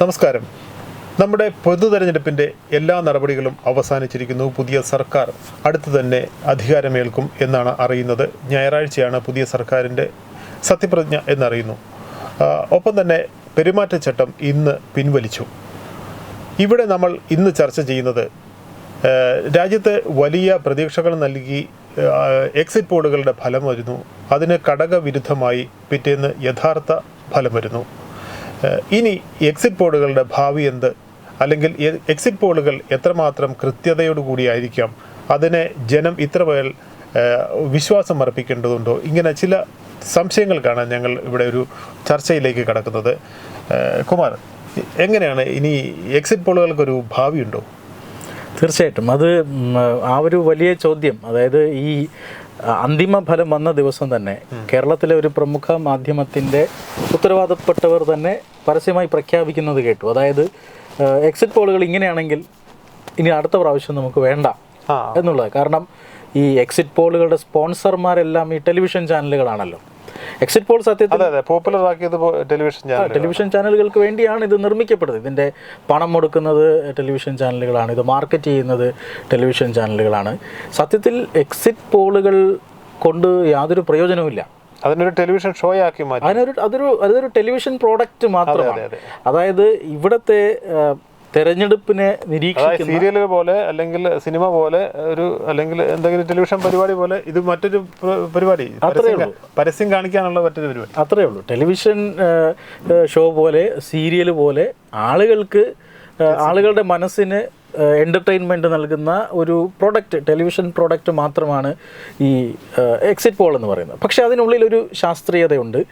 നമസ്കാരം. നമ്മുടെ പൊതു തെരഞ്ഞെടുപ്പിന്റെ എല്ലാ നടപടികളും അവസാനിച്ചിരിക്കുന്നു പുതിയ സർക്കാർ. അടുത്ത് തന്നെ അധികാരമേൽക്കും എന്നാണ് അറിയുന്നത്. ഞായറാഴ്ചയാണ് പുതിയ സർക്കാരിന്റെ സത്യപ്രതിജ്ഞ എന്നറിയുന്നു. ഒപ്പം തന്നെ പെരുമാറ്റച്ചട്ടം ഇന്ന് പിൻവലിച്ചു. ഇവിടെ നമ്മൾ ഇന്ന് ചർച്ച ചെയ്യുന്നത് രാജ്യത്ത് വലിയ പ്രതീക്ഷകൾ നൽകി എക്സിറ്റ് പോളുകളുടെ ഫലം വരുന്നു. അതിന് ഘടകവിരുദ്ധമായി പിറ്റേന്ന് യഥാർത്ഥ ഫലം വരുന്നു. ഇനി എക്സിറ്റ് പോളുകളുടെ ഭാവി എന്ത്? അല്ലെങ്കിൽ എക്സിറ്റ് പോളുകൾ എത്രമാത്രം കൃത്യതയോടുകൂടിയായിരിക്കാം അതിനെ ജനം ഇത്രമേൽ പേർ വിശ്വാസം അർപ്പിക്കേണ്ടതുണ്ടോ? ഇങ്ങനെ ചില സംശയങ്ങൾക്കാണ് ഞങ്ങൾ ഇവിടെ ഒരു ചർച്ചയിലേക്ക് കടക്കുന്നത്. കുമാർ എങ്ങനെയാണ് ഇനി എക്സിറ്റ് പോളുകൾക്കൊരു ഭാവിയുണ്ടോ തീർച്ചയായിട്ടും. അത് ആ ഒരു വലിയ ചോദ്യം. അതായത് ഈ അന്തിമ ഫലം വന്ന ദിവസം തന്നെ കേരളത്തിലെ ഒരു പ്രമുഖ മാധ്യമത്തിന്റെ ഉത്തരവാദപ്പെട്ടവർ തന്നെ പരസ്യമായി പ്രഖ്യാപിക്കുന്നത് കേട്ടു. അതായത് എക്സിറ്റ് പോളുകൾ ഇങ്ങനെയാണെങ്കിൽ ഇനി അടുത്ത പ്രാവശ്യം നമുക്ക് വേണ്ട. എന്നുള്ളത്. കാരണം ഈ എക്സിറ്റ് പോളുകളുടെ സ്പോൺസർമാരെല്ലാം ഈ ടെലിവിഷൻ ചാനലുകളാണല്ലോ എക്സിറ്റ് പോൾ സത്യത്തിൽ പോപ്പുലർ ആക്കിയത് ടെലിവിഷൻ ചാനൽ ടെലിവിഷൻ ചാനലുകൾക്ക് വേണ്ടിയാണ് ഇത് നിർമ്മിക്കപ്പെടുന്നത്. ഇതിന്റെ പണം കൊടുക്കുന്നത് ടെലിവിഷൻ ചാനലുകളാണ് ഇത് മാർക്കറ്റ് ചെയ്യുന്നത് ടെലിവിഷൻ ചാനലുകളാണ് സത്യത്തിൽ എക്സിറ്റ് പോളുകൾ കൊണ്ട് യാതൊരു പ്രയോജനവുമില്ല. അതിനൊരു ടെലിവിഷൻ ഷോ ആക്കി മാറ്റി. അതിനൊരു അതൊരു അതൊരു ടെലിവിഷൻ പ്രോഡക്റ്റ് മാത്രമാണ്. അതായത് ഇവിടത്തെ തെരഞ്ഞെടുപ്പിനെ നിരീക്ഷിക്കുന്ന സീരിയൽ പോലെ അല്ലെങ്കിൽ സിനിമ പോലെ ഒരു അല്ലെങ്കിൽ എന്തെങ്കിലും ടെലിവിഷൻ പരിപാടി പോലെ ഇത് മറ്റൊരു പരിപാടി. അത്രയേ ഉള്ളൂ. പരസ്യം കാണിക്കാനുള്ള മറ്റൊരു പരിപാടി. അത്രേ ഉള്ളൂ. ടെലിവിഷൻ ഷോ പോലെ സീരിയൽ പോലെ ആളുകൾക്ക് ആളുകളുടെ മനസ്സിന് എന്റർടൈൻമെന്റ് നൽകുന്ന ഒരു പ്രൊഡക്റ്റ് ടെലിവിഷൻ പ്രോഡക്റ്റ് മാത്രമാണ് ഈ എക്സിറ്റ് പോൾ എന്ന് പറയുന്നത്. പക്ഷേ അതിനുള്ളിൽ ഒരു ശാസ്ത്രീയതയുണ്ട്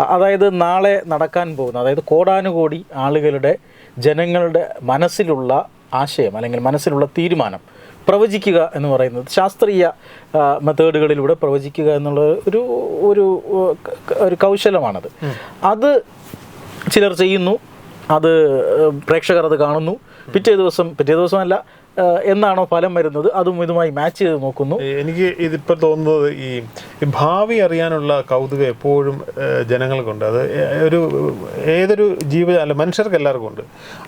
അതായത് നാളെ നടക്കാൻ പോകുന്ന അതായത് കോടാനുകോടി ആളുകളുടെ ജനങ്ങളുടെ മനസ്സിലുള്ള ആശയം അല്ലെങ്കിൽ മനസ്സിലുള്ള തീരുമാനം പ്രവചിക്കുക എന്ന് പറയുന്നത് ശാസ്ത്രീയ മെത്തേഡുകളിലൂടെ പ്രവചിക്കുക എന്നുള്ള ഒരു ഒരു ഒരു കൗശലമാണത്. അത് ചിലർ ചെയ്യുന്നു അത് പ്രേക്ഷകർ അത് കാണുന്നു. പിറ്റേ ദിവസം പിറ്റേ ദിവസമല്ല എന്നാണോ ഫലം വരുന്നത് അതും ഇതുമായി മാച്ച് ചെയ്ത് നോക്കുന്നു. എനിക്ക് ഇതിപ്പോൾ തോന്നുന്നത് ഈ ഭാവി അറിയാനുള്ള കൗതുകം എപ്പോഴും ജനങ്ങൾക്കുണ്ട്. അത് ഒരു ഏതൊരു ജീവ അല്ല മനുഷ്യർക്ക് എല്ലാവർക്കും ഉണ്ട്.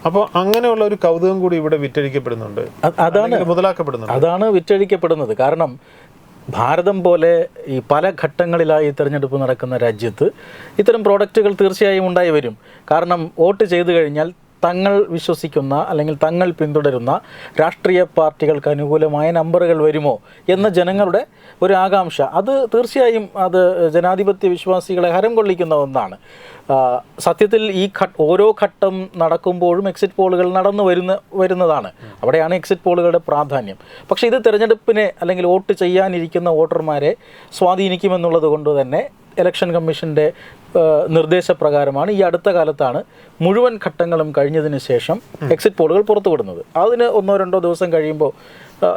അപ്പോൾ അങ്ങനെയുള്ള ഒരു കൗതുകം കൂടി ഇവിടെ വിറ്റഴിക്കപ്പെടുന്നുണ്ട്. അതാണ് മുതലാക്കപ്പെടുന്നത് അതാണ് വിറ്റഴിക്കപ്പെടുന്നത്. കാരണം ഭാരതം പോലെ ഈ പല ഘട്ടങ്ങളിലായി തിരഞ്ഞെടുപ്പ് നടക്കുന്ന രാജ്യത്ത് ഇത്തരം പ്രോഡക്റ്റുകൾ തീർച്ചയായും ഉണ്ടായി വരും. കാരണം വോട്ട് ചെയ്തു കഴിഞ്ഞാൽ തങ്ങൾ വിശ്വസിക്കുന്ന അല്ലെങ്കിൽ തങ്ങൾ പിന്തുടരുന്ന രാഷ്ട്രീയ പാർട്ടികൾക്ക് അനുകൂലമായ നമ്പറുകൾ വരുമോ എന്ന ജനങ്ങളുടെ ഒരു ആകാംക്ഷ. അത് തീർച്ചയായും അത് ജനാധിപത്യ വിശ്വാസികളെ ഹരം കൊള്ളിക്കുന്ന ഒന്നാണ്. സത്യത്തിൽ ഈ ഓരോ ഘട്ടം നടക്കുമ്പോഴും എക്സിറ്റ് പോളുകൾ നടന്നു വരുന്ന വരുന്നതാണ്. അവിടെയാണ് എക്സിറ്റ് പോളുകളുടെ പ്രാധാന്യം. പക്ഷേ ഇത് തിരഞ്ഞെടുപ്പിനെ അല്ലെങ്കിൽ വോട്ട് ചെയ്യാനിരിക്കുന്ന വോട്ടർമാരെ സ്വാധീനിക്കുമെന്നുള്ളത് കൊണ്ട് തന്നെ ഇലക്ഷൻ കമ്മീഷന്റെ നിർദ്ദേശപ്രകാരമാണ് ഈ അടുത്ത കാലത്താണ് മുഴുവൻ ഘട്ടങ്ങളും കഴിഞ്ഞതിന് ശേഷം എക്സിറ്റ് പോളുകൾ പുറത്തുവിടുന്നത്. അതിന് ഒന്നോ രണ്ടോ ദിവസം കഴിയുമ്പോൾ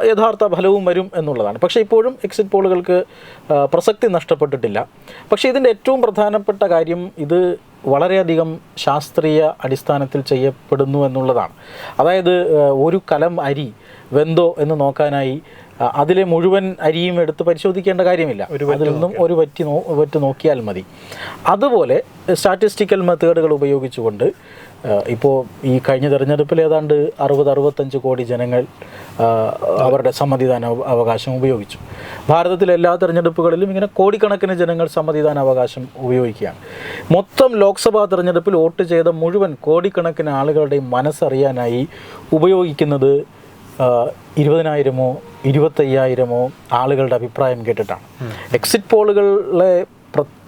യഥാർത്ഥ ഫലവും വരും എന്നുള്ളതാണ്. പക്ഷേ ഇപ്പോഴും എക്സിറ്റ് പോളുകൾക്ക് പ്രസക്തി നഷ്ടപ്പെട്ടിട്ടില്ല. പക്ഷേ ഇതിന്റെ ഏറ്റവും പ്രധാനപ്പെട്ട കാര്യം ഇത് വളരെയധികം ശാസ്ത്രീയ അടിസ്ഥാനത്തിൽ ചെയ്യപ്പെടുന്നു എന്നുള്ളതാണ്. അതായത് ഒരു കലം അരി വെന്തോ എന്ന് നോക്കാനായി അതിലെ മുഴുവൻ അരിയും എടുത്ത് പരിശോധിക്കേണ്ട കാര്യമില്ല. അതിൽ നിന്നും ഒരു വറ്റി നോ വറ്റ് നോക്കിയാൽ മതി. അതുപോലെ സ്റ്റാറ്റിസ്റ്റിക്കൽ മെത്തേഡുകൾ ഉപയോഗിച്ചുകൊണ്ട് ഇപ്പോൾ ഈ കഴിഞ്ഞ തെരഞ്ഞെടുപ്പിൽ ഏതാണ്ട് അറുപത് അറുപത്തഞ്ച് കോടി ജനങ്ങൾ അവരുടെ സമ്മതിദാന അവകാശം ഉപയോഗിച്ചു. ഭാരതത്തിലെ എല്ലാ തെരഞ്ഞെടുപ്പുകളിലും ഇങ്ങനെ കോടിക്കണക്കിന് ജനങ്ങൾ സമ്മതിദാന അവകാശം ഉപയോഗിക്കുകയാണ്. മൊത്തം ലോക്സഭാ തെരഞ്ഞെടുപ്പിൽ വോട്ട് ചെയ്ത മുഴുവൻ കോടിക്കണക്കിന് ആളുകളുടെയും മനസ്സറിയാനായി ഉപയോഗിക്കുന്നത് ഇരുപതിനായിരമോ ഇരുപത്തയ്യായിരമോ ആളുകളുടെ അഭിപ്രായം കേട്ടിട്ടാണ്. എക്സിറ്റ് പോളുകളിലെ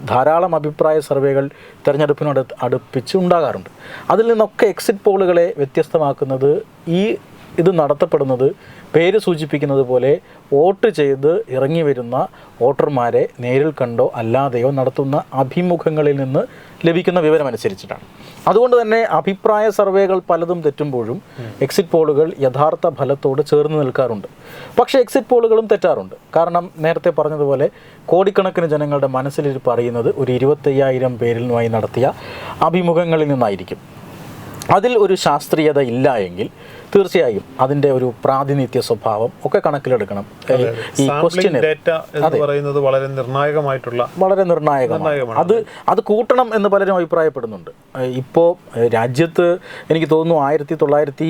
ധാരാളം അഭിപ്രായ സർവേകൾ തിരഞ്ഞെടുപ്പിനോട് അടുപ്പിച്ച് ഉണ്ടാകാറുണ്ട്. അതിൽ നിന്നൊക്കെ എക്സിറ്റ് പോളുകളെ വ്യത്യസ്തമാക്കുന്നത് ഈ ഇത് നടത്തപ്പെടുന്നത് പേര് സൂചിപ്പിക്കുന്നത് പോലെ വോട്ട് ചെയ്ത് ഇറങ്ങി വരുന്ന വോട്ടർമാരെ നേരിൽ കണ്ടോ അല്ലാതെയോ നടത്തുന്ന അഭിമുഖങ്ങളിൽ നിന്ന് ലഭിക്കുന്ന വിവരം അനുസരിച്ചിട്ടാണ്. അതുകൊണ്ട് തന്നെ അഭിപ്രായ സർവേകൾ പലതും തെറ്റുമ്പോഴും എക്സിറ്റ് പോളുകൾ യഥാർത്ഥ ഫലത്തോട് ചേർന്ന് നിൽക്കാറുണ്ട്. പക്ഷേ എക്സിറ്റ് പോളുകളും തെറ്റാറുണ്ട്. കാരണം നേരത്തെ പറഞ്ഞതുപോലെ കോടിക്കണക്കിന് ജനങ്ങളുടെ മനസ്സിലിരിപ്പ് അറിയുന്നത് ഒരു ഇരുപത്തയ്യായിരം പേരിൽ നിന്നുമായി നടത്തിയ അഭിമുഖങ്ങളിൽ നിന്നായിരിക്കും. അതിൽ ഒരു ശാസ്ത്രീയത ഇല്ല എങ്കിൽ തീർച്ചയായും അതിന്റെ ഒരു പ്രാതിനിധ്യ സ്വഭാവം ഒക്കെ കണക്കിലെടുക്കണം. ഈ ക്വസ്റ്റ്യൻ പറയുന്നത് വളരെ നിർണായകമായിട്ടുള്ള വളരെ നിർണായകമാണ്. അത് അത് കൂട്ടണം എന്ന് പലരും അഭിപ്രായപ്പെടുന്നുണ്ട്. ഇപ്പോൾ രാജ്യത്ത് എനിക്ക് തോന്നുന്നു ആയിരത്തി തൊള്ളായിരത്തി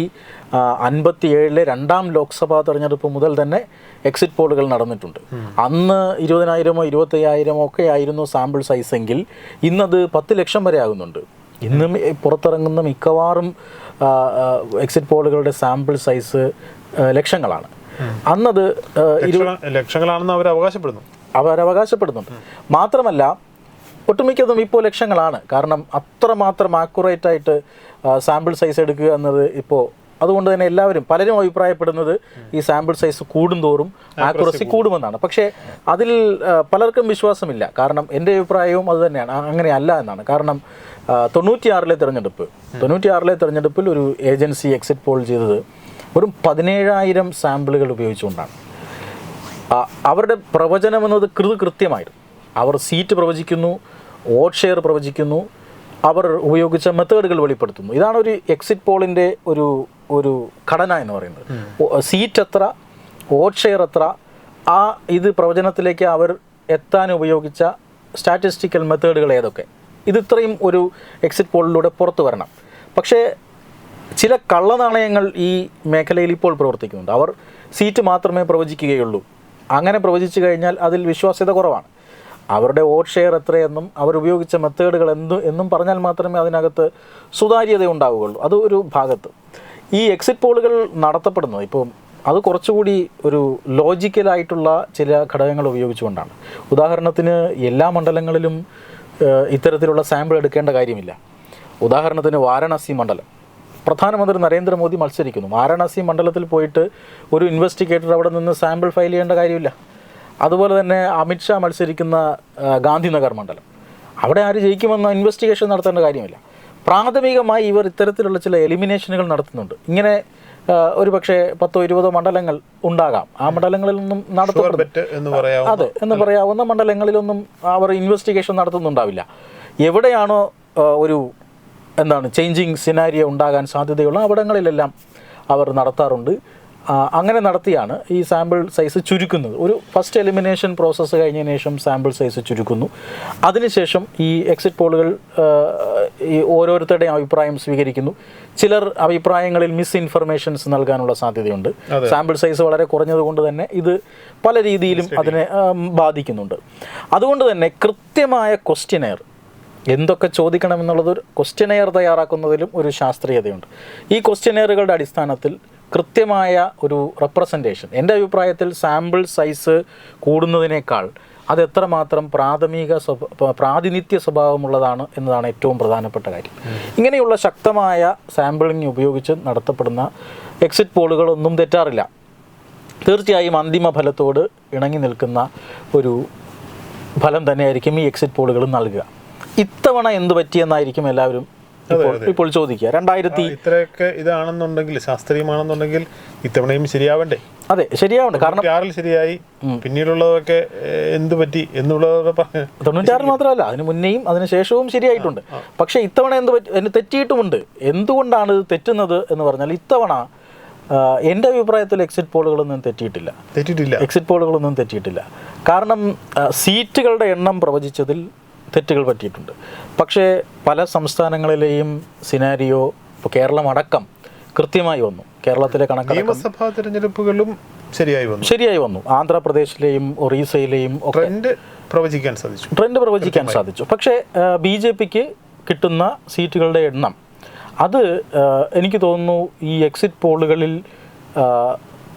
അൻപത്തി ഏഴിലെ രണ്ടാം ലോക്സഭാ തെരഞ്ഞെടുപ്പ് മുതൽ തന്നെ എക്സിറ്റ് പോളുകൾ നടന്നിട്ടുണ്ട്. അന്ന് ഇരുപതിനായിരമോ ഇരുപത്തയ്യായിരമോ ഒക്കെ ആയിരുന്നു സാമ്പിൾ സൈസ് എങ്കിൽ ഇന്നത് പത്ത് ലക്ഷം വരെ ആകുന്നുണ്ട്. ഇന്നും പുറത്തിറങ്ങുന്ന മിക്കവാറും എക്സിറ്റ് പോളുകളുടെ സാമ്പിൾ സൈസ് ലക്ഷങ്ങളാണ്. അന്നത് ലക്ഷങ്ങളാണെന്ന് അവർ അവകാശപ്പെടുന്നു. അവർ അവകാശപ്പെടുന്നുണ്ട് മാത്രമല്ല ഒട്ടുമിക്കതും ഇപ്പോൾ ലക്ഷങ്ങളാണ്. കാരണം അത്രമാത്രം ആക്യുറേറ്റ് ആയിട്ട് സാമ്പിൾ സൈസ് എടുക്കുക എന്നത് ഇപ്പോൾ അതുകൊണ്ട് തന്നെ എല്ലാവരും പലരും അഭിപ്രായപ്പെടുന്നത് ഈ സാമ്പിൾ സൈസ് കൂടുന്തോറും ആക്യുറസി കൂടുമെന്നാണ്. പക്ഷേ അതിൽ പലർക്കും വിശ്വാസമില്ല. കാരണം എന്റെ അഭിപ്രായവും അത് തന്നെയാണ്. അങ്ങനെയല്ല എന്നാണ്. കാരണം തൊണ്ണൂറ്റിയാറിലെ തിരഞ്ഞെടുപ്പ് തൊണ്ണൂറ്റിയാറിലെ തിരഞ്ഞെടുപ്പിൽ ഒരു ഏജൻസി എക്സിറ്റ് പോൾ ചെയ്തത് വെറും പതിനേഴായിരം സാമ്പിളുകൾ ഉപയോഗിച്ചുകൊണ്ടാണ്. അവരുടെ പ്രവചനം എന്നത് കൃത് കൃത്യമായിരുന്നു അവർ സീറ്റ് പ്രവചിക്കുന്നു വോട്ട് ഷെയർ പ്രവചിക്കുന്നു അവർ ഉപയോഗിച്ച മെത്തേഡുകൾ വെളിപ്പെടുത്തുന്നു. ഇതാണ് ഒരു എക്സിറ്റ് പോളിന്റെ ഒരു ഒരു ഘടന എന്ന് പറയുന്നത്. സീറ്റ് എത്ര വോട്ട് ഷെയർ എത്ര ആ ഇത് പ്രവചനത്തിലേക്ക് അവർ എത്താൻ ഉപയോഗിച്ച സ്റ്റാറ്റിസ്റ്റിക്കൽ മെത്തേഡുകൾ ഏതൊക്കെ. ഇത് ഇത്രയും ഒരു എക്സിറ്റ് പോളിലൂടെ പുറത്തു വരണം. പക്ഷേ ചില കള്ളനാണയങ്ങൾ ഈ മേഖലയിൽ ഇപ്പോൾ പ്രവർത്തിക്കുന്നുണ്ട്. അവർ സീറ്റ് മാത്രമേ പ്രവചിക്കുകയുള്ളൂ. അങ്ങനെ പ്രവചിച്ചു കഴിഞ്ഞാൽ അതിൽ വിശ്വാസ്യത കുറവാണ്. അവരുടെ വോട്ട് ഷെയർ എത്രയെന്നും അവർ ഉപയോഗിച്ച മെത്തേഡുകൾ എന്ത് എന്നും പറഞ്ഞാൽ മാത്രമേ അതിനകത്ത് സുതാര്യത ഉണ്ടാവുകയുള്ളൂ. അത് ഒരു ഭാഗത്ത്. ഈ എക്സിറ്റ് പോളുകൾ നടത്തപ്പെടുന്നത് ഇപ്പോൾ അത് കുറച്ചുകൂടി ഒരു ലോജിക്കലായിട്ടുള്ള ചില ഘടകങ്ങൾ ഉപയോഗിച്ചുകൊണ്ടാണ്. ഉദാഹരണത്തിന് എല്ലാ മണ്ഡലങ്ങളിലും ഇത്തരത്തിലുള്ള സാമ്പിൾ എടുക്കേണ്ട കാര്യമില്ല. ഉദാഹരണത്തിന് വാരണാസി മണ്ഡലം. പ്രധാനമന്ത്രി നരേന്ദ്രമോദി മത്സരിക്കുന്നു. വാരണാസി മണ്ഡലത്തിൽ പോയിട്ട് ഒരു ഇൻവെസ്റ്റിഗേറ്റർ അവിടെ നിന്ന് സാമ്പിൾ ഫയൽ ചെയ്യേണ്ട കാര്യമില്ല. അതുപോലെ തന്നെ അമിത്ഷാ മത്സരിക്കുന്ന ഗാന്ധിനഗർ മണ്ഡലം. അവിടെ ആര് ജയിക്കുമെന്ന ഇൻവെസ്റ്റിഗേഷൻ നടത്തേണ്ട കാര്യമില്ല. പ്രാഥമികമായി ഇവർ ഇത്തരത്തിലുള്ള ചില എലിമിനേഷനുകൾ നടത്തുന്നുണ്ട്. ഇങ്ങനെ ഒരു പക്ഷേ പത്തോ ഇരുപതോ മണ്ഡലങ്ങൾ ഉണ്ടാകാം. ആ മണ്ഡലങ്ങളിൽ നിന്നും നടത്തപ്പെടുന്നു പറയാവുന്ന അതെ എന്ന് പറയാവുന്ന മണ്ഡലങ്ങളിലൊന്നും അവർ ഇൻവെസ്റ്റിഗേഷൻ നടത്തുന്നുണ്ടാവില്ല. എവിടെയാണോ ഒരു എന്താണ് ചേഞ്ചിങ് സിനാരിയോ ഉണ്ടാകാൻ സാധ്യതയുള്ള അവിടങ്ങളിലെല്ലാം അവർ നടത്താറുണ്ട്. അങ്ങനെ നടത്തിയാണ് ഈ സാമ്പിൾ സൈസ് ചുരുക്കുന്നത്. ഒരു ഫസ്റ്റ് എലിമിനേഷൻ പ്രോസസ്സ് കഴിഞ്ഞതിന് ശേഷം സാമ്പിൾ സൈസ് ചുരുക്കുന്നു. അതിനുശേഷം ഈ എക്സിറ്റ് പോളുകൾ ഈ ഓരോരുത്തരുടെയും അഭിപ്രായം സ്വീകരിക്കുന്നു. ചിലർ അഭിപ്രായങ്ങളിൽ മിസ് ഇൻഫർമേഷൻസ് നൽകാനുള്ള സാധ്യതയുണ്ട്. സാമ്പിൾ സൈസ് വളരെ കുറഞ്ഞതുകൊണ്ട് തന്നെ ഇത് പല രീതിയിലും അതിനെ ബാധിക്കുന്നുണ്ട്. അതുകൊണ്ട് തന്നെ കൃത്യമായ ക്വസ്റ്റ്യനെയർ എന്തൊക്കെ ചോദിക്കണം എന്നുള്ളത് ഒരു ക്വസ്റ്റ്യനെയർ തയ്യാറാക്കുന്നതിലും ഒരു ശാസ്ത്രീയതയുണ്ട്. ഈ ക്വസ്റ്റ്യനെയറുകളുടെ അടിസ്ഥാനത്തിൽ കൃത്യമായ ഒരു റെപ്രസെന്റേഷൻ എന്റെ അഭിപ്രായത്തിൽ സാമ്പിൾ സൈസ് കൂടുന്നതിനേക്കാൾ അത് എത്രമാത്രം പ്രാഥമിക പ്രാതിനിധ്യ സ്വഭാവമുള്ളതാണ് എന്നതാണ് ഏറ്റവും പ്രധാനപ്പെട്ട കാര്യം. ഇങ്ങനെയുള്ള ശക്തമായ സാമ്പിളിംഗ് ഉപയോഗിച്ച് നടത്തപ്പെടുന്ന എക്സിറ്റ് പോളുകളൊന്നും തെറ്റാറില്ല. തീർച്ചയായും അന്തിമ ഫലത്തോട് ഇണങ്ങി നിൽക്കുന്ന ഒരു ഫലം തന്നെയായിരിക്കും ഈ എക്സിറ്റ് പോളുകൾ നൽകുക. ഇത്തവണ എന്ത് പറ്റിയെന്നായിരിക്കും എല്ലാവരും ഇപ്പോൾ ചോദിക്കുക. രണ്ടായിരത്തി ഇത്രയൊക്കെ ഇതാണെന്നുണ്ടെങ്കിൽ ശാസ്ത്രീയമാണെന്നുണ്ടെങ്കിൽ ഇത്തവണയും ശരിയാവണ്ടേ? അതെ ശരിയാവണ്ട് കാരണം ആറിൽ ശരിയായി. പിന്നീടുള്ളതൊക്കെ എന്ത് പറ്റി എന്നുള്ളത് തൊണ്ണൂറ്റാറിൽ മാത്രമല്ല അതിന് മുന്നേയും അതിന് ശേഷവും ശരിയായിട്ടുണ്ട്. പക്ഷെ ഇത്തവണ എന്ത് പറ്റി അതിന് തെറ്റിയിട്ടുമുണ്ട്? എന്തുകൊണ്ടാണ് ഇത് തെറ്റുന്നത് എന്ന് പറഞ്ഞാൽ ഇത്തവണ എന്റെ അഭിപ്രായത്തിൽ എക്സിറ്റ് പോളുകളൊന്നും തെറ്റിയിട്ടില്ല. തെറ്റിയിട്ടില്ല. എക്സിറ്റ് പോളുകളൊന്നും തെറ്റിയിട്ടില്ല. കാരണം സീറ്റുകളുടെ എണ്ണം പ്രവചിച്ചതിൽ തെറ്റുകൾ പറ്റിയിട്ടുണ്ട്. പക്ഷേ പല സംസ്ഥാനങ്ങളിലെയും സിനാരിയോ ഇപ്പോൾ കേരളം അടക്കം കൃത്യമായി വന്നു. കേരളത്തിലെ കണക്ക് നിയമസഭാ തിരഞ്ഞെടുപ്പുകളും ശരിയായി വന്നു. ശരിയായി വന്നു. ആന്ധ്രാപ്രദേശിലെയും ഒറീസയിലെയും ഒക്കെ ട്രെൻഡ് പ്രവചിക്കാൻ സാധിച്ചു. ട്രെൻഡ് പ്രവചിക്കാൻ സാധിച്ചു. പക്ഷേ ബി ജെ പിക്ക് കിട്ടുന്ന സീറ്റുകളുടെ എണ്ണം അത് എനിക്ക് തോന്നുന്നു ഈ എക്സിറ്റ് പോളുകളിൽ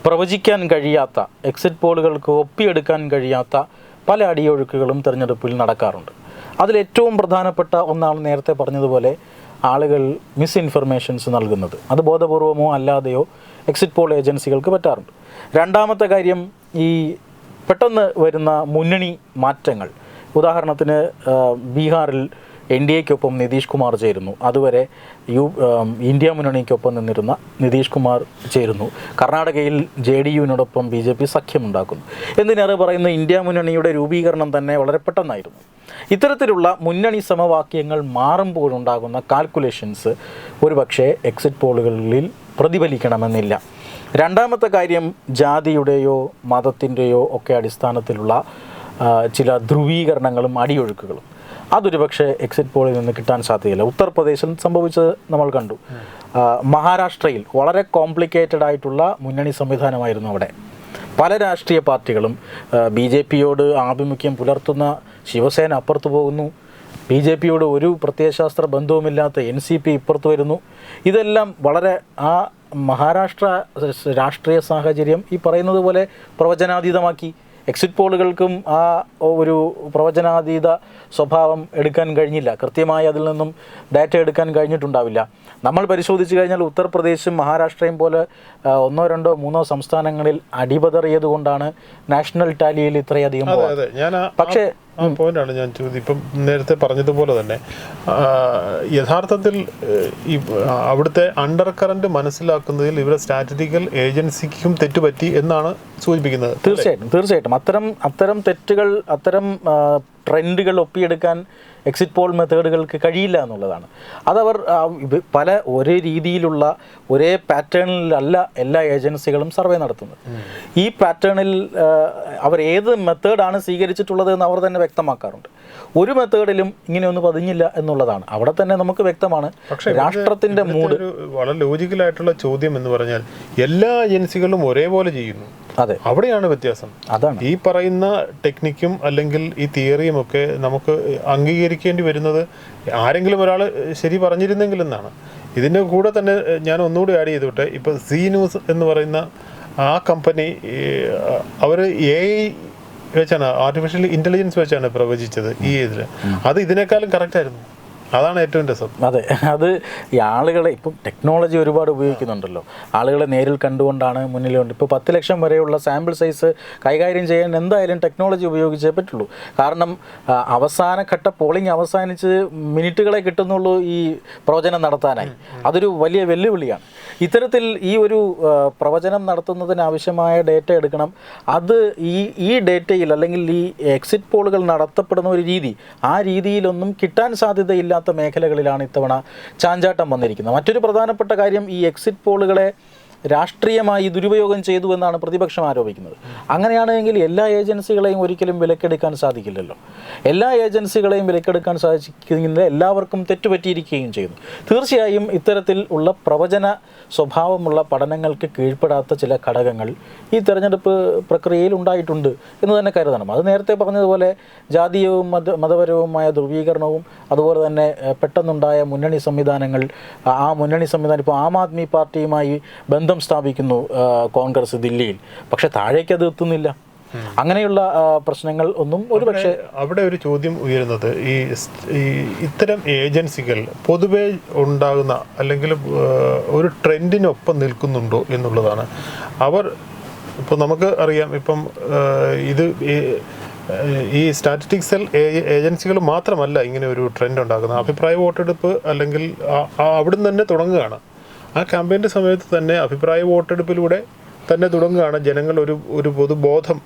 പ്രവചിക്കാൻ കഴിയാത്ത എക്സിറ്റ് പോളുകൾക്ക് ഒപ്പിയെടുക്കാൻ കഴിയാത്ത പല അടിയൊഴുക്കുകളും തിരഞ്ഞെടുപ്പിൽ നടക്കാറുണ്ട്. അതിലേറ്റവും പ്രധാനപ്പെട്ട ഒന്നാണ് നേരത്തെ പറഞ്ഞതുപോലെ ആളുകൾ മിസ്ഇൻഫർമേഷൻസ് നൽകുന്നത്. അത് ബോധപൂർവമോ അല്ലാതെയോ എക്സിറ്റ് പോൾ ഏജൻസികൾക്ക് പറ്റാറുണ്ട്. രണ്ടാമത്തെ കാര്യം ഈ പെട്ടെന്ന് വരുന്ന മുന്നണി മാറ്റങ്ങൾ. ഉദാഹരണത്തിന് ബീഹാറിൽ എൻ ഡി എക്കൊപ്പം നിതീഷ് കുമാർ ചേരുന്നു. അതുവരെ യു ഇന്ത്യ മുന്നണിക്കൊപ്പം നിന്നിരുന്ന നിതീഷ് കുമാർ ചേരുന്നു. കർണാടകയിൽ ജെ ഡി യുവിനോടൊപ്പം ബി ജെ പി സഖ്യമുണ്ടാക്കുന്നു. എന്തിനേറെ പറയുന്ന ഇന്ത്യ മുന്നണിയുടെ രൂപീകരണം തന്നെ വളരെ പെട്ടെന്നായിരുന്നു. ഇത്തരത്തിലുള്ള മുന്നണി സമവാക്യങ്ങൾ മാറുമ്പോഴുണ്ടാകുന്ന കാൽക്കുലേഷൻസ് ഒരുപക്ഷെ എക്സിറ്റ് പോളുകളിൽ പ്രതിഫലിക്കണമെന്നില്ല. രണ്ടാമത്തെ കാര്യം ജാതിയുടെയോ മതത്തിന്റെയോ ഒക്കെ അടിസ്ഥാനത്തിലുള്ള ചില ധ്രുവീകരണങ്ങളും അടിയൊഴുക്കുകളും. അതൊരു പക്ഷേ എക്സിറ്റ് പോളിൽ നിന്ന് കിട്ടാൻ സാധ്യതയില്ല. ഉത്തർപ്രദേശിൽ സംഭവിച്ചത് നമ്മൾ കണ്ടു. മഹാരാഷ്ട്രയിൽ വളരെ കോംപ്ലിക്കേറ്റഡ് ആയിട്ടുള്ള മുന്നണി സംവിധാനമായിരുന്നു അവിടെ. പല രാഷ്ട്രീയ പാർട്ടികളും ബി ജെ പിയോട് ആഭിമുഖ്യം പുലർത്തുന്ന ശിവസേന അപ്പുറത്ത് പോകുന്നു. ബി ജെ പിയോട് ഒരു പ്രത്യയശാസ്ത്ര ബന്ധവുമില്ലാത്ത എൻ സി പി ഇപ്പുറത്ത് വരുന്നു. ഇതെല്ലാം വളരെ ആ മഹാരാഷ്ട്ര രാഷ്ട്രീയ സാഹചര്യം ഈ പറയുന്നത് പോലെ പ്രവചനാതീതമാക്കി. എക്സിറ്റ് പോളുകൾക്കും ആ ഒരു പ്രവചനാതീത സ്വഭാവം എടുക്കാൻ കഴിഞ്ഞില്ല. കൃത്യമായി അതിൽ നിന്നും ഡാറ്റ എടുക്കാൻ കഴിഞ്ഞിട്ടുണ്ടാവില്ല. നമ്മൾ പരിശോധിച്ച് കഴിഞ്ഞാൽ ഉത്തർപ്രദേശും മഹാരാഷ്ട്രയും പോലെ ഒന്നോ രണ്ടോ മൂന്നോ സംസ്ഥാനങ്ങളിൽ അടിപതറിയത് കൊണ്ടാണ് നാഷണൽ ടാലിയിൽ ഇത്രയധികം പക്ഷേ ആ പോയിന്റാണ് ഞാൻ ചോദ്യം ഇപ്പം നേരത്തെ പറഞ്ഞതുപോലെ തന്നെ യഥാർത്ഥത്തിൽ ഈ അവിടുത്തെ അണ്ടർ കറന്റ് മനസ്സിലാക്കുന്നതിൽ ഇവരെ സ്റ്റാറ്റിസ്റ്റിക്കൽ ഏജൻസിക്കും തെറ്റുപറ്റി എന്നാണ് സൂചിപ്പിക്കുന്നത്. തീർച്ചയായിട്ടും തീർച്ചയായിട്ടും. അത്തരം അത്തരം തെറ്റുകൾ അത്തരം ട്രെൻഡുകൾ ഒപ്പിയെടുക്കാൻ എക്സിറ്റ് പോൾ മെത്തേഡുകൾക്ക് കഴിയില്ല എന്നുള്ളതാണ്. അതവർ പല ഒരേ രീതിയിലുള്ള ഒരേ പാറ്റേണിലല്ല എല്ലാ ഏജൻസികളും സർവേ നടത്തുന്നത്. ഈ പാറ്റേണിൽ അവർ ഏത് മെത്തേഡാണ് സ്വീകരിച്ചിട്ടുള്ളത് എന്ന് അവർ തന്നെ വ്യക്തമാക്കാറുണ്ട്. ഒരു മെത്തേഡിലും ഇങ്ങനെയൊന്നും പതിഞ്ഞില്ല എന്നുള്ളതാണ്. അവിടെ തന്നെ നമുക്ക് വ്യക്തമാണ് പക്ഷേ രാഷ്ട്രത്തിന്റെ മൂഡ് വളരെ ലോജിക്കലായിട്ടുള്ള ചോദ്യം എന്ന് പറഞ്ഞാൽ എല്ലാ ഏജൻസികളും ഒരേപോലെ ചെയ്യുന്നു. അതെ. അവിടെയാണ് വ്യത്യാസം. അതാണ്. ഈ പറയുന്ന ടെക്നിക്കും അല്ലെങ്കിൽ ഈ തിയറിയും ഒക്കെ നമുക്ക് അംഗീകരിക്കേണ്ടി വരുന്നത് ആരെങ്കിലും ഒരാൾ ശരി പറഞ്ഞിരുന്നെങ്കിൽ എന്നാണ്. ഇതിന്റെ കൂടെ തന്നെ ഞാൻ ഒന്നുകൂടി ആഡ് ചെയ്തോട്ടെ. ഇപ്പോൾ സി ന്യൂസ് എന്ന് പറയുന്ന ആ കമ്പനി അവർ എ വെച്ചാണ് ആർട്ടിഫിഷ്യൽ ഇന്റലിജൻസ് വെച്ചാണ് പ്രവചിച്ചത് ഈ ഇതിൽ അത് ഇതിനേക്കാളും കറക്റ്റ് ആയിരുന്നു. അതാണ് ഏറ്റവും രസം അതെ അത് ഈ ആളുകളെ ഇപ്പം ടെക്നോളജി ഒരുപാട് ഉപയോഗിക്കുന്നുണ്ടല്ലോ. ആളുകളെ നേരിൽ കണ്ടുകൊണ്ടാണ് മുന്നിലുണ്ട്. ഇപ്പോൾ പത്ത് ലക്ഷം വരെയുള്ള സാമ്പിൾ സൈസ് കൈകാര്യം ചെയ്യാൻ എന്തായാലും ടെക്നോളജി ഉപയോഗിച്ചേ പറ്റുള്ളൂ. കാരണം അവസാന ഘട്ട പോളിംഗ് അവസാനിച്ച് മിനിറ്റുകളെ കിട്ടുന്നുള്ളൂ ഈ പ്രവചനം നടത്താനായി. അതൊരു വലിയ വെല്ലുവിളിയാണ്. ഇത്തരത്തിൽ ഈ ഒരു പ്രവചനം നടത്തുന്നതിന് ആവശ്യമായ ഡേറ്റ എടുക്കണം. അത് ഈ ഈ ഡേറ്റയിൽ അല്ലെങ്കിൽ ഈ എക്സിറ്റ് പോളുകൾ നടത്തപ്പെടുന്ന ഒരു രീതി ആ രീതിയിലൊന്നും കിട്ടാൻ സാധ്യതയില്ലാത്ത മേഖലകളിലാണ് ഇത്തവണ ചാഞ്ചാട്ടം വന്നിരിക്കുന്നത്. മറ്റൊരു പ്രധാനപ്പെട്ട കാര്യം ഈ എക്സിറ്റ് പോളുകളെ രാഷ്ട്രീയമായി ദുരുപയോഗം ചെയ്തു എന്നാണ് പ്രതിപക്ഷം ആരോപിക്കുന്നത്. അങ്ങനെയാണെങ്കിൽ എല്ലാ ഏജൻസികളെയും ഒരിക്കലും വിലക്കെടുക്കാൻ സാധിക്കില്ലല്ലോ. എല്ലാ ഏജൻസികളെയും വിലക്കെടുക്കാൻ സാധിക്കുന്നില്ല എല്ലാവർക്കും തെറ്റുപറ്റിയിരിക്കുകയും ചെയ്യുന്നു. തീർച്ചയായും ഇത്തരത്തിൽ ഉള്ള പ്രവചന സ്വഭാവമുള്ള പഠനങ്ങൾക്ക് കീഴ്പ്പെടാത്ത ചില ഘടകങ്ങൾ ഈ തെരഞ്ഞെടുപ്പ് പ്രക്രിയയിൽ ഉണ്ടായിട്ടുണ്ട് എന്ന് തന്നെ കരുതണം. അത് നേരത്തെ പറഞ്ഞതുപോലെ ജാതീയവും മത മതപരവുമായ ധ്രുവീകരണവും അതുപോലെ തന്നെ പെട്ടെന്നുണ്ടായ മുന്നണി സംവിധാനങ്ങൾ ആ- മുന്നണി സംവിധാനം ഇപ്പോൾ ആം ആദ്മി പാർട്ടിയുമായി ബന്ധം സ്ഥാപിക്കുന്നു കോൺഗ്രസ് ദില്ലിയിൽ. പക്ഷെ താഴേക്ക് അത് എത്തുന്നില്ല. അങ്ങനെയുള്ള പ്രശ്നങ്ങൾ ഒന്നും ഒരു പക്ഷേ അവിടെ ഒരു ചോദ്യം ഉയരുന്നത് ഈ ഇത്തരം ഏജൻസികൾ പൊതുവെ ഉണ്ടാകുന്ന അല്ലെങ്കിൽ ഒരു ട്രെൻഡിനൊപ്പം നിൽക്കുന്നുണ്ടോ എന്നുള്ളതാണ്. അവർ ഇപ്പോൾ നമുക്ക് അറിയാം ഇപ്പം ഇത് ഈ- സ്റ്റാറ്റിസ്റ്റിക്സൽ ഏജൻസികൾ മാത്രമല്ല ഇങ്ങനെ ഒരു ട്രെൻഡ് ഉണ്ടാക്കുന്നത്. അഭിപ്രായ വോട്ടെടുപ്പ് അല്ലെങ്കിൽ അവിടുന്ന് തന്നെ തുടങ്ങുകയാണ്. ആ ക്യാമ്പയിന്റെ സമയത്ത് തന്നെ അഭിപ്രായ വോട്ടെടുപ്പിലൂടെ തന്നെ തുടങ്ങുകയാണ് ജനങ്ങൾ ഒരു ഒരു പൊതുബോധം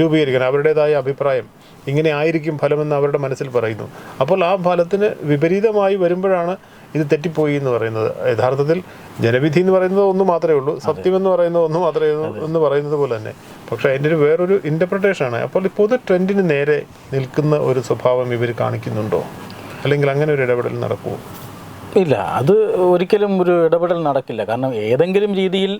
രൂപീകരിക്കണം അവരുടേതായ അഭിപ്രായം. ഇങ്ങനെ ആയിരിക്കും ഫലമെന്ന് അവരുടെ മനസ്സിൽ പറയുന്നു. അപ്പോൾ ആ ഫലത്തിന് വിപരീതമായി വരുമ്പോഴാണ് ഇത് തെറ്റിപ്പോയി എന്ന് പറയുന്നത്. യഥാർത്ഥത്തിൽ ജനവിധി എന്ന് പറയുന്നത് ഒന്ന് മാത്രമേ ഉള്ളൂ. സത്യം എന്ന് പറയുന്നത് ഒന്ന് മാത്രമേ എന്ന് പറയുന്നത് പോലെ തന്നെ. പക്ഷേ അതിന്റെ ഒരു വേറൊരു ഇന്റർപ്രിട്ടേഷനാണ് അപ്പോൾ ഈ പൊതു ട്രെൻഡിന് നേരെ നിൽക്കുന്ന ഒരു സ്വഭാവം ഇവർ കാണിക്കുന്നുണ്ടോ? അല്ലെങ്കിൽ അങ്ങനെ ഒരു ഇടപെടൽ നടക്കുമോ ഇല്ല അത് ഒരിക്കലും ഒരു ഇടപെടൽ നടക്കില്ല. കാരണം ഏതെങ്കിലും രീതിയിൽ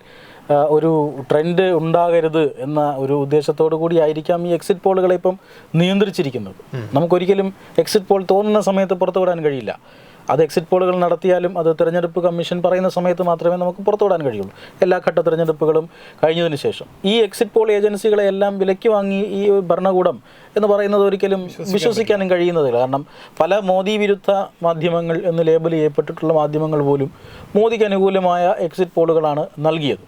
ഒരു ട്രെൻഡ് ഉണ്ടാകരുത് എന്ന ഒരു ഉദ്ദേശത്തോടു കൂടി ആയിരിക്കാം ഈ എക്സിറ്റ് പോളുകളെ ഇപ്പം നിയന്ത്രിച്ചിരിക്കുന്നത്. നമുക്കൊരിക്കലും എക്സിറ്റ് പോൾ തോന്നുന്ന സമയത്ത് പുറത്തുവിടാൻ കഴിയില്ല. അത് എക്സിറ്റ് പോളുകൾ നടത്തിയാലും അത് തിരഞ്ഞെടുപ്പ് കമ്മീഷൻ പറയുന്ന സമയത്ത് മാത്രമേ നമുക്ക് പുറത്തുവിടാൻ കഴിയുള്ളൂ. എല്ലാ ഘട്ട തിരഞ്ഞെടുപ്പുകളും കഴിഞ്ഞതിന് ശേഷം. ഈ എക്സിറ്റ് പോൾ ഏജൻസികളെ എല്ലാം വിലയ്ക്ക് വാങ്ങി ഈ ഭരണകൂടം എന്ന് പറയുന്നത് ഒരിക്കലും വിശ്വസിക്കാനും കഴിയുന്നതില്ല. കാരണം പല മോദി വിരുദ്ധ മാധ്യമങ്ങൾ എന്ന് ലേബൽ ചെയ്യപ്പെട്ടിട്ടുള്ള മാധ്യമങ്ങൾ പോലും മോദിക്ക് അനുകൂലമായ എക്സിറ്റ് പോളുകളാണ് നൽകിയത്.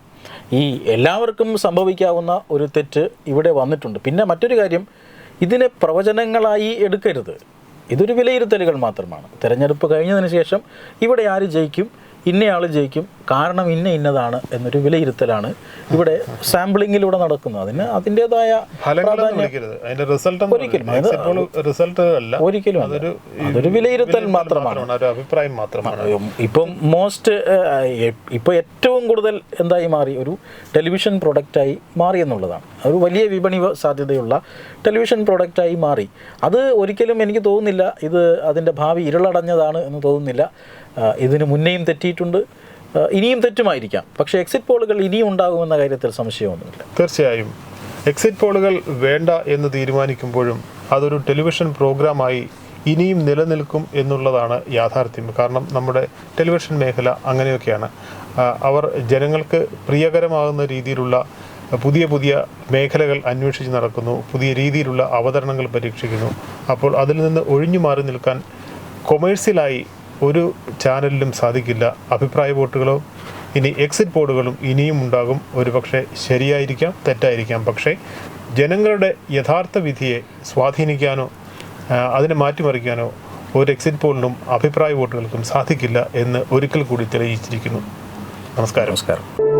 ഈ എല്ലാവർക്കും സംഭവിക്കാവുന്ന ഒരു തെറ്റ് ഇവിടെ വന്നിട്ടുണ്ട്. പിന്നെ മറ്റൊരു കാര്യം ഇതിനെ പ്രവചനങ്ങളായി എടുക്കരുത്. ഇതൊരു വിലയിരുത്തലുകൾ മാത്രമാണ്. തെരഞ്ഞെടുപ്പ് കഴിഞ്ഞതിന് ശേഷം ഇവിടെ ആര് ജയിക്കും? ഇന്നയാൾ ജയിക്കും. കാരണം ഇന്ന ഇന്നതാണ് എന്നൊരു വിലയിരുത്തലാണ് ഇവിടെ സാമ്പിളിങ്ങിലൂടെ നടക്കുന്നത്. അതിന് അതിന്റെതായ ഒരിക്കലും. അതൊരു വിലയിരുത്തൽ മാത്രമാണ്. ഒരു അഭിപ്രായം മാത്രമാണ്. ഇപ്പം മോസ്റ്റ് ഇപ്പോൾ ഏറ്റവും കൂടുതൽ എന്തായി മാറി? ഒരു ടെലിവിഷൻ പ്രൊഡക്റ്റായി മാറി എന്നുള്ളതാണ്. ഒരു വലിയ വിപണി സാധ്യതയുള്ള ടെലിവിഷൻ പ്രൊഡക്റ്റായി മാറി. അത് ഒരിക്കലും എനിക്ക് തോന്നുന്നില്ല. ഇത് അതിന്റെ ഭാവി ഇരുളടഞ്ഞതാണ് എന്ന് തോന്നുന്നില്ല. ഇതിന് മുന്നേയും തെറ്റിയിട്ടുണ്ട്. ഇനിയും തെറ്റുമായിരിക്കാം. പക്ഷേ എക്സിറ്റ് പോളുകൾ ഇനിയും ഉണ്ടാകുമെന്ന കാര്യത്തിൽ സംശയമൊന്നുമില്ല. തീർച്ചയായും. എക്സിറ്റ് പോളുകൾ വേണ്ട എന്ന് തീരുമാനിക്കുമ്പോഴും അതൊരു ടെലിവിഷൻ പ്രോഗ്രാമായി ഇനിയും നിലനിൽക്കും എന്നുള്ളതാണ് യാഥാർത്ഥ്യം. കാരണം നമ്മുടെ ടെലിവിഷൻ മേഖല അങ്ങനെയൊക്കെയാണ്. അവർ ജനങ്ങൾക്ക് പ്രിയകരമാകുന്ന രീതിയിലുള്ള പുതിയ പുതിയ മേഖലകൾ അന്വേഷിച്ച് നടക്കുന്നു പുതിയ രീതിയിലുള്ള അവതരണങ്ങൾ പരീക്ഷിക്കുന്നു. അപ്പോൾ അതിൽ നിന്ന് ഒഴിഞ്ഞു മാറി നിൽക്കാൻ കൊമേഴ്സ്യലായി ഒരു ചാനലിലും സാധിക്കില്ല. അഭിപ്രായ വോട്ടുകളോ ഇനി എക്സിറ്റ് പോളുകളും ഇനിയും ഉണ്ടാകും. ഒരുപക്ഷെ ശരിയായിരിക്കാം തെറ്റായിരിക്കാം. പക്ഷേ ജനങ്ങളുടെ യഥാർത്ഥ വിധിയെ സ്വാധീനിക്കാനോ അതിനെ മാറ്റിമറിക്കാനോ ഒരു എക്സിറ്റ് പോളിനും അഭിപ്രായ വോട്ടുകൾക്കും സാധിക്കില്ല എന്ന് ഒരിക്കൽ കൂടി തെളിയിച്ചിരിക്കുന്നു. നമസ്കാരം. നമസ്കാരം.